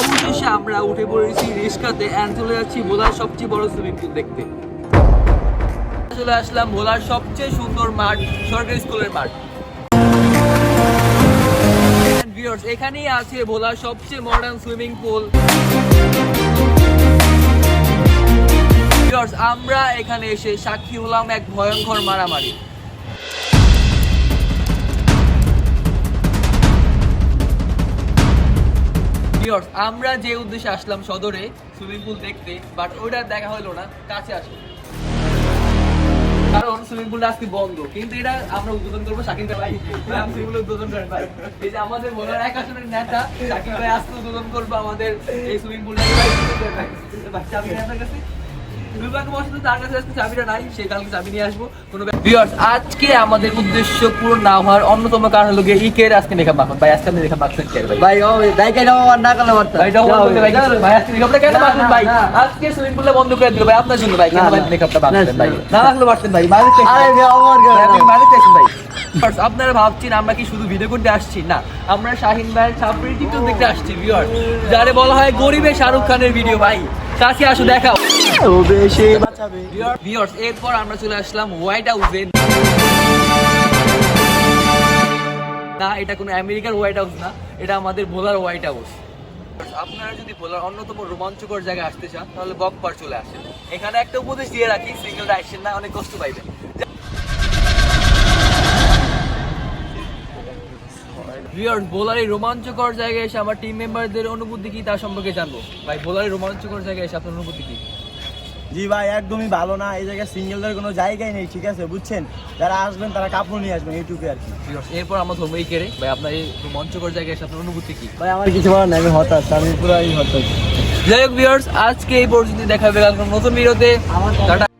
অবশেষে আমরা উঠে পড়েছি রিস্কাতে চলে যাচ্ছি ভোলার সবচেয়ে বড় সুইমিং পুল দেখতে। চলে আসলাম ভোলার সবচেয়ে সুন্দর মাঠ, সরকারি স্কুলের মাঠ। এখানেই আছে ভোলার সবচেয়ে মডার্ন সুইমিং পুল আমরা এখানে এসে সাক্ষী হলাম এক ভয়ঙ্কর মারামারি। ভিউয়ার্স আমরা যে উদ্দেশ্যে আসলাম সদরে সুইমিং পুল দেখতে বাট ওটা দেখা হলো না, কাছে আসো কারণ সুইমিং পুলটা আজকে বন্ধ, কিন্তু এটা আমরা উদ্বোধন করব শাকিল ভাই। আমি সুইমিং পুল উদ্বোধন করেন ভাই। এই যে আমাদের বলার এক আসনের নেতা শাকিল ভাই আজকে উদ্বোধন করব আমাদের এই সুইমিং পুলটা ভাই চাবি নেই আপনার কাছে। দুর্ভাগ্যবশত তার কাছে আজকে চাবিটা নাই সে কালকে চাবি নিয়ে আসব। কোনো ভিউয়ার্স আজকে আমাদের উদ্দেশ্য পূরণ না হওয়ার অন্যতম কারণ হলো গিয়ে ইকের আজকে মাখন ভাই আজকে আপনি লেখা মাখছেন কে ভাই? ভাই ও আর না কালে ভাই ভাই ভাই আজকে কেন মাখলেন ভাই? আজকে সুইমিং পুলটা বন্ধ করে দিল ভাই আপনার জন্য ভাই কেন ভাই না। মেকআপটা মাখলেন ভাই? না, না মাখলে পারতেন ভাই বাইরে আরে ভাই আমার গান ভাই। আপনারা ভাবছেন আমরা কি শুধু ভিডিও করতে আসছি? না আমরা শাহিন ভাইয়ের ছাপড়ি টিকটক দেখতে আসছি ভিউয়ার যারে বলা হয় গরিবের শাহরুখ খানের ভিডিও ভাই। কাছে আসো দেখাও। এরপর আমরা চলে আসলাম হোয়াইট হাউসে না, এটা কোনো আমেরিকার হোয়াইট হাউস না, এটা আমাদের ভোলার হোয়াইট হাউস আপনারা যদি ভোলার অন্যতম রোমাঞ্চকর জায়গায় আসতে চান, তাহলে বকপার চলে আসেন। এখানে একটা উপদেশ দিয়ে রাখি সিঙ্গেলটা আসেন না, অনেক কষ্ট পাইবেন। ভিউয়ার্স বোলার এই রোমাঞ্চকর জায়গায় এসে আমার টিম মেম্বারদের অনুভূতি কি তার সম্পর্কে জানব। ভাই বোলার এই রোমাঞ্চকর জায়গায় এসে আপনার অনুভূতি কি? জি ভাই একদমই ভালো না। এই জায়গায় সিঙ্গেলদের কোনো জায়গাই নেই ঠিক আছে? বুঝছেন? যারা আসবেন তারা কাপড় নিয়ে আসবেন এইটুকু আর কি। এরপর আমার ধর্ম এই কেড়ে। ভাই আপনার এই মঞ্চকর জায়গায় এসে আপনার অনুভূতি কি? ভাই আমার কিছু বলার নাই আমি হতাশ আমি পুরাই হতাশ। যাই হোক ভিউয়ার্স আজকে এই পর্যন্ত দেখা হবে কালকে নতুন ভিডিওতে। টাটা।